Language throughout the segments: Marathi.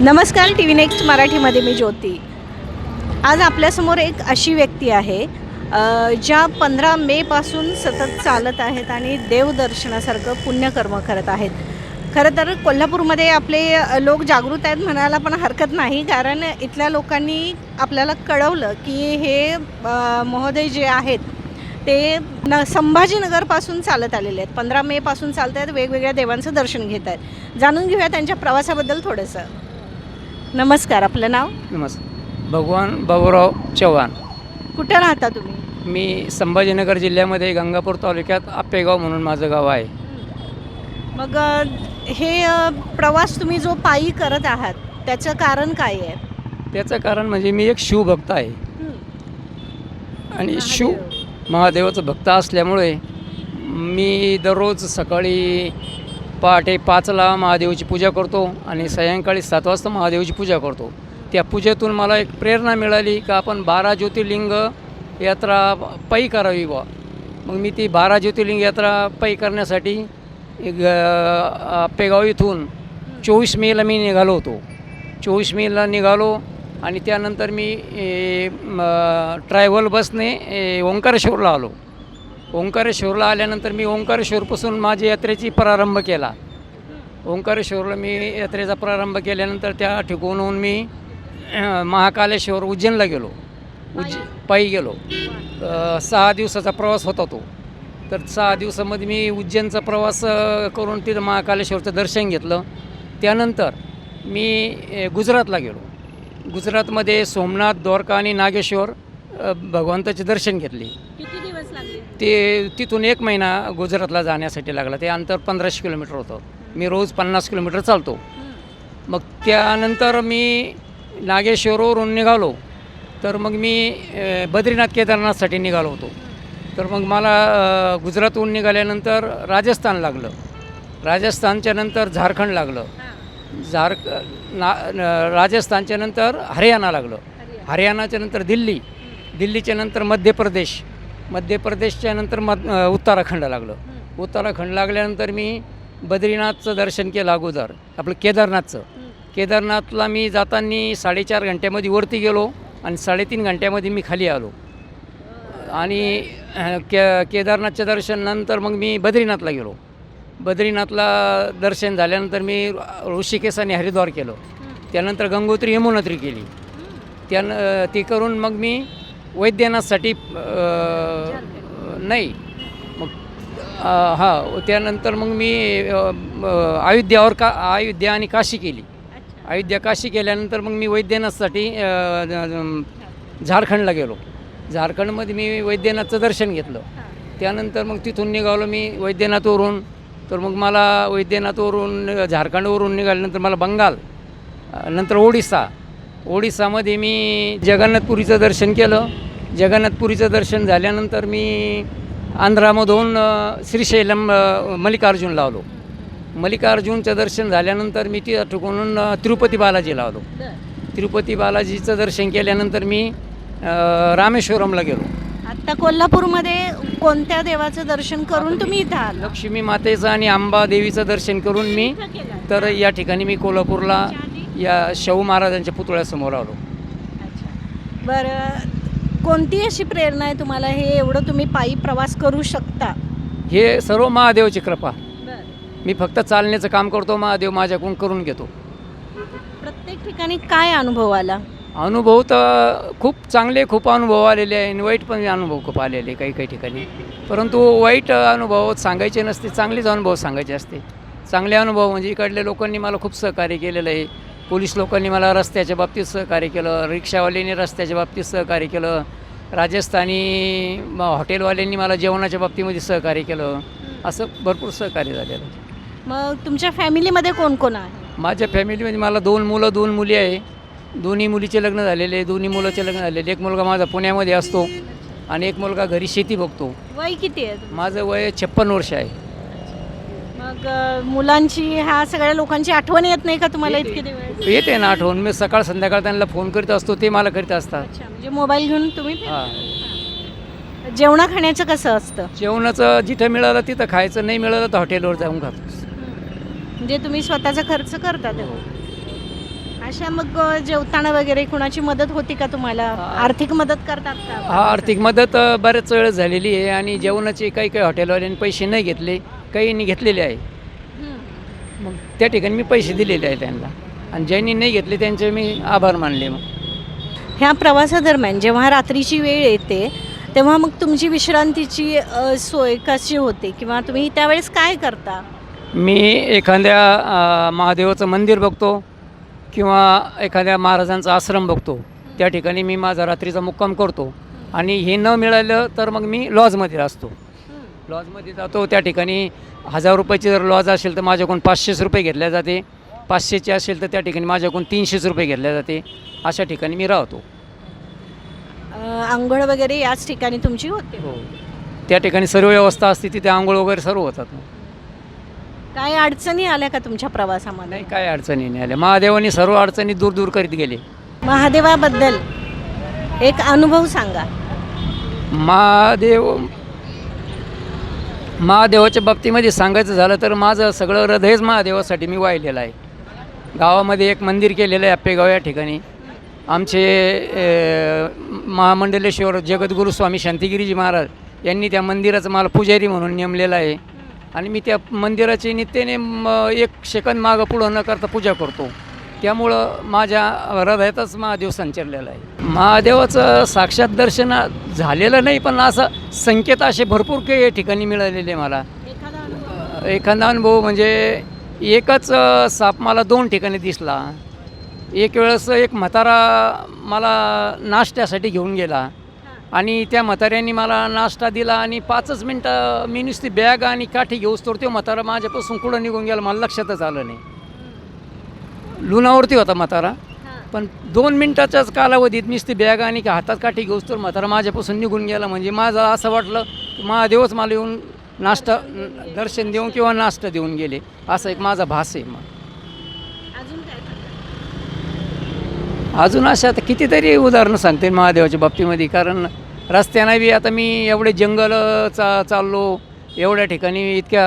नमस्कार टी व्ही नेक्स्ट मराठीमध्ये मी ज्योती. आज आपल्यासमोर एक अशी व्यक्ती आहे ज्या पंधरा मेपासून सतत चालत आहेत आणि देवदर्शनासारखं पुण्यकर्म करत आहेत. खरं तर कोल्हापूरमध्ये आपले लोक जागृत आहेत म्हणायला पण हरकत नाही कारण इथल्या लोकांनी आपल्याला कळवलं की हे महोदय जे आहेत ते न संभाजीनगरपासून चालत आलेले आहेत. पंधरा मेपासून चालत आहेत वेगवेगळ्या देवांचं दर्शन घेत आहेत. जाणून घेऊया त्यांच्या प्रवासाबद्दल थोडंसं. नमस्कार आपलं नाव? नमस्कार. भगवान बाबूराव चव्हाण. कुठं राहता तुम्ही? मी संभाजीनगर जिल्ह्यामध्ये गंगापूर तालुक्यात आपेगाव म्हणून माझं गाव आहे. मग हे प्रवास तुम्ही जो पायी करत आहात त्याचं कारण काय आहे? त्याचं कारण म्हणजे मी एक शिवभक्त आहे. आणि शिव महादेवाचं भक्त असल्यामुळे मी दररोज सकाळी पहाटे पाचला महादेवाची पूजा करतो आणि सायंकाळी सात वाजता महादेवाची पूजा करतो. त्या पूजेतून मला एक प्रेरणा मिळाली का आपण बारा ज्योतिर्लिंग यात्रा पायी करावी बा मग मी ती बारा ज्योतिर्लिंग यात्रा पायी करण्यासाठी एक आपेगाव इथून चोवीस मेला मी निघालो होतो. चोवीस मेला निघालो आणि त्यानंतर मी ए, ट्रॅव्हल बसने ओंकारेश्वरला आलो. ओंकारेश्वरला आल्यानंतर मी ओंकारेश्वरपासून माझ्या यात्रेची प्रारंभ केला. ओंकारेश्वरला मी यात्रेचा प्रारंभ केल्यानंतर त्या ठिकाणून मी महाकालेश्वर उज्जैनला गेलो. उज्ज पायी गेलो. सहा दिवसाचा प्रवास होता तो. तर सहा दिवसामध्ये मी उज्जैनचा प्रवास करून तिथं महाकालेश्वरचं दर्शन घेतलं. त्यानंतर मी गुजरातला गेलो. गुजरातमध्ये सोमनाथ द्वारका आणि नागेश्वर भगवंताचे दर्शन घेतले. किती ते तिथून एक महिना गुजरातला जाण्यासाठी लागला. ते अंतर पंधराशे किलोमीटर होतं. मी रोज पन्नास किलोमीटर चालतो. मग त्यानंतर मी नागेश्वरवरून निघालो. तर मग मी बद्रीनाथ केदारनाथसाठी निघालो होतो. तर मग मला गुजरातहून निघाल्यानंतर राजस्थान लागलं. राजस्थानच्या नंतर झारखंड लागलं. झार ना राजस्थानच्या नंतर हरियाणा लागलं. हरियाणाच्या नंतर दिल्ली. दिल्लीच्या नंतर मध्य प्रदेश. मध्य प्रदेशच्या नंतर मध अ, उत्तराखंड लागलं. उत्तराखंड लागल्यानंतर मी बद्रीनाथचं दर्शन केलं अगोदर आपलं केदारनाथचं. केदारनाथला मी जाताना साडेचार घंट्यामध्ये वरती गेलो आणि साडेतीन घंट्यामध्ये मी खाली आलो. आणि के केदारनाथच्या दर्शनानंतर मग मी बद्रीनाथला गेलो. बद्रीनाथला दर्शन झाल्यानंतर मी ऋषिकेश आणि हरिद्वार केलं. त्यानंतर गंगोत्री यमुनोत्री केली. त्यानं ती करून मग मी वैद्यनाथसाठी नाही. मग हा त्यानंतर मग मी अयोध्यावर का अयोध्या आणि काशी केली. अयोध्या काशी केल्यानंतर मग मी वैद्यनाथसाठी झारखंडला गेलो. झारखंडमध्ये मी वैद्यनाथचं दर्शन घेतलं. त्यानंतर मग तिथून निघालो मी वैद्यनाथवरून तर मग मला वैद्यनाथवरून झारखंडवरून निघाल्यानंतर मला बंगाल नंतर ओडिसा. ओडिसामध्ये मी जगन्नाथपुरीचं दर्शन केलं. जगन्नाथपुरीचं दर्शन झाल्यानंतर मी आंध्रामधून श्रीशैलम अ, मल्लिकार्जुनला आलो मल्लिकार्जुनचं दर्शन झाल्यानंतर मी त्या ठिकाणून तिरुपती बालाजीला आलो तिरुपती बालाजीचं दर्शन केल्यानंतर मी रामेश्वरमला गेलो. आता कोल्हापूरमध्ये कोणत्या देवाचं दर्शन करून तुम्ही इथं आला लक्ष्मी मातेचं आणि अंबा देवीचं दर्शन करून मी तर या ठिकाणी मी कोल्हापूरला या शाहू महाराजांच्या पुतळ्यासमोर आलो. बरं कोणती अशी प्रेरणा आहे तुम्हाला? हे एवढं तुम्ही पायी प्रवास करू शकता. हे सर्व महादेवाची कृपा मी फक्त चालण्याचं काम करतो महादेव माझ्याकडून करून घेतो. प्रत्येक ठिकाणी काय अनुभव आला? अनुभव तर खूप चांगले खूप अनुभव आलेले आहे. आणि वाईट पण अनुभव खूप आलेले काही काही ठिकाणी. परंतु वाईट अनुभव सांगायचे नसते चांगलेच अनुभव सांगायचे असते. चांगले अनुभव म्हणजे इकडल्या लोकांनी मला खूप सहकार्य केलेलं आहे. पोलीस लोकांनी मला रस्त्याच्या बाबतीत सहकार्य केलं रिक्षावाल्यांनी रस्त्याच्या बाबतीत सहकार्य केलं. राजस्थानी म- हॉटेलवाल्यांनी मला जेवणाच्या बाबतीमध्ये सहकार्य केलं. असं भरपूर सहकार्य झालेलं आहे. मग तुमच्या फॅमिलीमध्ये कोण कोण आहे? माझ्या फॅमिलीमध्ये मला दोन मुलं दोन मुली आहे. दोन्ही मुलीचे लग्न झालेले दोन्ही मुलाचे लग्न झालेले एक मुलगा माझा पुण्यामध्ये असतो आणि एक मुलगा घरी शेती बघतो. वय किती आहे? माझं वय छप्पन वर्ष आहे. मग अ, मुलांची ह्या सगळ्या लोकांची आठवण येत नाही का तुम्हाला. इतके दिवस? येते ना आठवण. मी सकाळ संध्याकाळ त्यांना फोन करीत असतो ते मला करीत असतात. अच्छा म्हणजे मोबाईल घेऊन तुम्ही हां. जेवणा खाण्याचं कसं असतं? जेवणाचं जिथं मिळालं तिथं खायचं नाही मिळालं तर हॉटेलवर जाऊन खातो. म्हणजे तुम्ही स्वतःचा खर्च करता तेव्हा? अशा मग अ, जेवताना वगैरे कुणाची मदत होती का तुम्हाला? आर्थिक मदत करतात का? हा आर्थिक मदत अ, बऱ्याच वेळेस झालेली आहे आणि जेवणाचे काही काही हॉटेलवाल्यांनी पैसे नाही घेतले. काहींनी घेतलेले आहे. मग त्या ठिकाणी मी पैसे दिलेले आहे त्यांना. आणि ज्यांनी नाही घेतले त्यांचे मी आभार मानले मग. ह्या प्रवासादरम्यान जेव्हा रात्रीची वेळ येते तेव्हा मग तुमची विश्रांतीची अ, सोय कशी होते? किंवा तुम्ही त्यावेळेस काय करता? मी एखाद्या अ, महादेवाचं मंदिर बघतो किंवा एखाद्या महाराजांचा आश्रम बघतो. त्या ठिकाणी मी माझा रात्रीचा मुक्काम करतो. आणि हे न मिळालं तर मग मी लॉजमध्ये असतो. लॉजमध्ये जातो. त्या ठिकाणी हजार रुपयाची जर लॉज असेल तर माझ्याकडून पाचशेच रुपये घेतल्या जाते. पाचशेची असेल तर त्या ठिकाणी माझ्याकडून तीनशेच रुपये घेतल्या जाते. अशा ठिकाणी मी राहतो. आंघोळ वगैरे याच ठिकाणी तुमची होते? हो. त्या ठिकाणी सर्व व्यवस्था असते तिथे आंघोळ वगैरे सर्व होतात. काय अडचणी आल्या का तुमच्या प्रवासामध्ये? नाही काय अडचणी नाही आल्या. महादेवानी सर्व अडचणी दूर दूर करीत गेले. महादेवाबद्दल एक अनुभव सांगा. महादेव महादेवाच्या बाबतीमध्ये सांगायचं झालं तर माझं सगळं हृदयच महादेवासाठी मी वाहिलेलं आहे. गावामध्ये एक मंदिर केलेलं आहे आप्पेगाव या ठिकाणी. आमचे महामंडलेश्वर जगद्गुरू स्वामी शांतिगिरीजी महाराज यांनी त्या मंदिराचं मला पुजारी म्हणून नेमलेलं आहे. आणि मी त्या मंदिराची नित्याने एक सेकंद मागं पुढं न करता पूजा करतो. त्यामुळं माझ्या हृदयातच महादेव संचरलेला आहे. महादेवाचं साक्षात दर्शन झालेलं नाही पण असं संकेत असे भरपूर काही ठिकाणी मिळालेले मला. एखादा अनुभव? म्हणजे एकच साप मला दोन ठिकाणी दिसला. एक वेळेस एक म्हातारा मला नाश्त्यासाठी घेऊन गेला आणि त्या म्हाताऱ्यांनी मला नाश्ता दिला आणि पाचच मिनटं मी नुसती बॅग आणि काठी घेऊस तर तो म्हातारा माझ्यापासून कुठं निघून गेला मला लक्षातच आलं नाही. लुणावरती होता म्हातारा. पण दोन मिनटाच्याच कालावधीत नुसती बॅग आणि का हातात काठी घेऊस तर म्हातारा माझ्यापासून निघून गेला. म्हणजे माझं असं वाटलं की महादेवच मला येऊन नाश्ता दर्शन देऊन किंवा नाश्ता देऊन गेले. असा एक माझा भास आहे मग. अजून अशा आता कितीतरी उदाहरणं सांगते महादेवाच्या बाबतीमध्ये. कारण रस्त्यानं बी आता मी एवढे जंगल चा चाललो. एवढ्या ठिकाणी इतक्या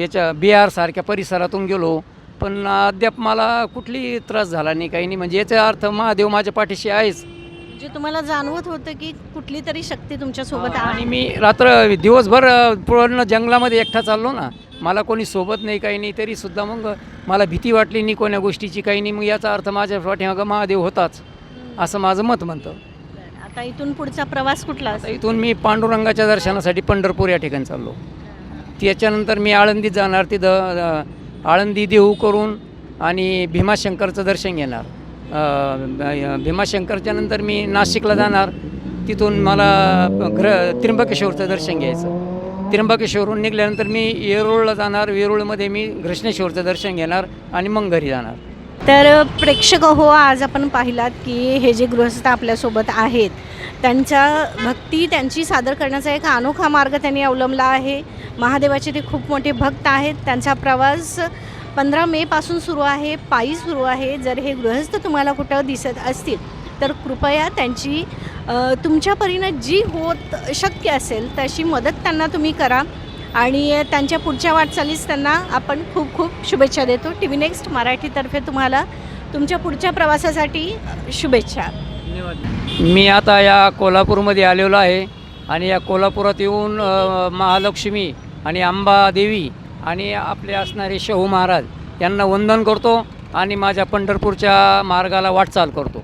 याच्या बिहारसारख्या परिसरातून गेलो. पण अद्याप मला कुठली त्रास झाला नाही काही नाही. म्हणजे याचा अर्थ महादेव माझ्या पाठीशी आहेच. म्हणजे तुम्हाला जाणवत होतं की कुठली तरी शक्ती तुमच्यासोबत आणि आहे मी रात्र दिवसभर पूर्ण जंगलामध्ये एकटा चाललो ना मला कोणी सोबत नाही काही नाही तरी सुद्धा मग मला भीती वाटली नाही कोण्या गोष्टीची काही नाही. मग याचा अर्थ माझ्या पाठीमागं महादेव होताच असं माझं मत म्हणतं आता इथून पुढचा प्रवास कुठला आता असेल? इथून मी पांडुरंगाच्या दर्शनासाठी पंढरपूर या ठिकाणी चाललो. त्याच्यानंतर मी आळंदीत जाणार तिथं आळंदी देऊ करून आणि भीमाशंकरचं दर्शन घेणार. भीमाशंकरच्या नंतर मी नाशिकला जाणार. तिथून मला ग्र त्र्यंबकेश्वरचं दर्शन घ्यायचं. त्र्यंबकेश्वरहून निघाल्यानंतर मी येरूळला जाणार. वेरूळमध्ये मी घृष्णेश्वरचं दर्शन घेणार आणि मग घरी जाणार. तर प्रेक्षक हो आज आपण पाहिलात की हे जे गृहस्थ आपल्यासोबत आहेत त्यांच्या भक्ती त्यांची सादर करण्याचा एक अनोखा मार्ग त्यांनी अवलंबला आहे. महादेवाचे ते खूप मोठे भक्त आहेत. त्यांचा प्रवास पंधरा मेपासून सुरू आहे. पायी सुरू आहे. जर हे गृहस्थ तुम्हाला कुठं दिसत असतील तर कृपया त्यांची तुमच्या परीनं जी होत शक्य असेल तशी मदत त्यांना तुम्ही करा. आणि त्यांच्या पुढच्या वाटचालीस त्यांना आपण खूप खूप शुभेच्छा देतो. टी व्ही नेक्स्ट मराठीतर्फे तुम्हाला तुमच्या पुढच्या प्रवासासाठी शुभेच्छा. धन्यवाद. मी आता या कोल्हापूरमध्ये आलेलो आहे आणि या कोल्हापुरात येऊन महालक्ष्मी आणि अंबादेवी आणि आपले असणारे शाहू महाराज यांना वंदन करतो आणि माझ्या पंढरपूरच्या मार्गाला वाटचाल करतो.